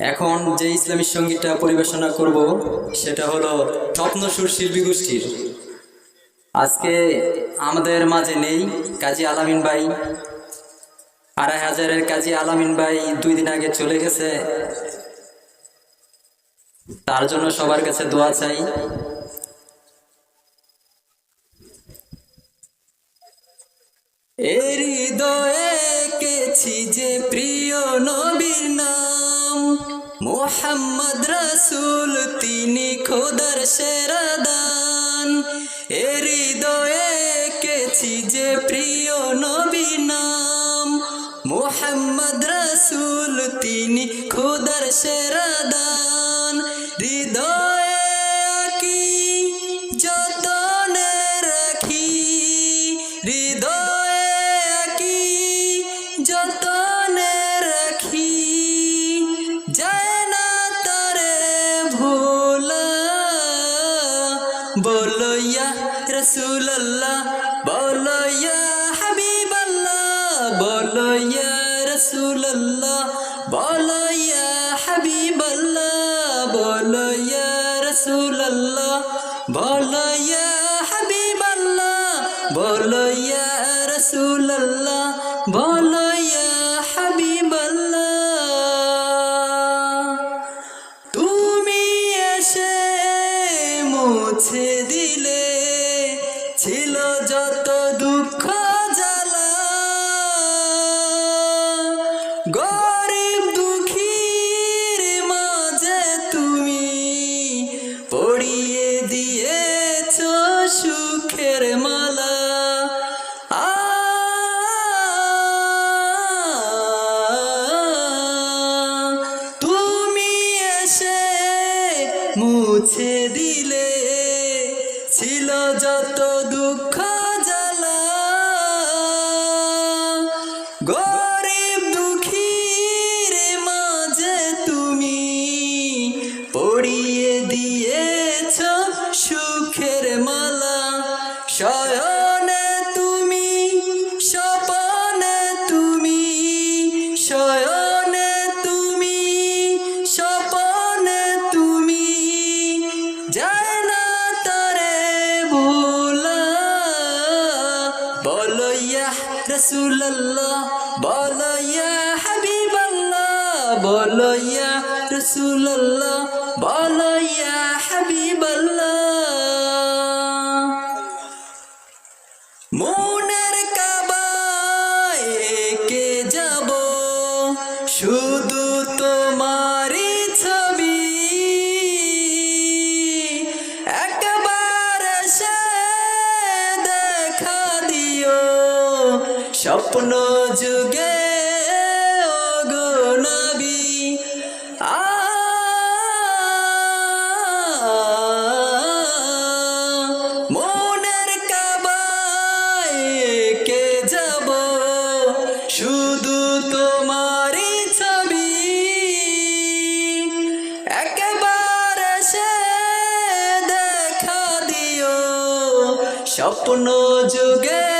এখন যে ইসলামী সঙ্গীতটা পরিবেশনা করব, সেটা হলো স্বপ্নসুর শিল্পী গোষ্ঠীর। আজকে আমাদের মাঝে নেই কাজী আলামিন ভাই। আড়াই হাজারের কাজী আলামিন ভাই দুই দিন আগে চলে গেছে। তার জন্য সবার কাছে দোয়া চাই। এর হৃদয়ে কেছি যে প্রিয় নবীর নাম? মোহাম্মদ রাসূল, তিনি খোদার সেরা দান এর হৃদয়ে কেছি যে প্রিয় নবীর নাম। মোহাম্মদ রাসূল, তিনি খোদার সেরা দান হৃদয়ে কি যতনে রাখি, হৃদয়ে বলো ইয়া রসুল্লাহ বলো ইয়া হাবিবাল্লাহ বলো ইয়া রসুল্লাহ বলো ইয়া বলো ইয়া যত দুঃখ জ্বালা, গরিব দুঃখীর মাঝে তুমি পড়িয়ে দিয়েছ সুখের মালা। তুমি এসে মুছে দিলে ছিল যত দুঃখ জ্বালা গরিব দুঃখীর মাঝে তুমি পড়িয়ে দিয়েছ সুখের মালা শয়নে রসুল্লাহ বলো ইয়া হাবিবাল্লাহ বলো রসুল্লাহ বলো ইয়া মনের কাবায় কে যাব শুধু তোমারই স্বপ্ন যুগে কাবায় কে যাব? শুধু ছবি। দেখা দিও স্বপ্ন যুগে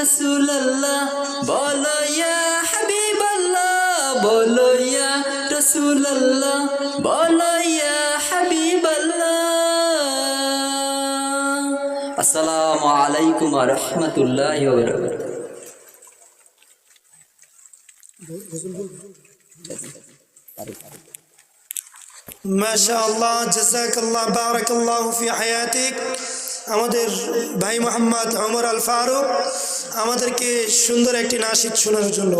রসুল্লাহ বলো ইয়া হাবিবাল্লাহ, বলো ইয়া রসুল্লাহ বলো ইয়া হাবিবাল্লাহ। আসসালামু আলাইকুম ওয়া রাহমাতুল্লাহি ওয়া বারাকাতুহু। বারাকাল্লাহ ফি হায়াতিক। আমাদের ভাই মোহাম্মদ ওমর আল ফারুক আমাদেরকে সুন্দর একটি নাসিক শোনার জন্য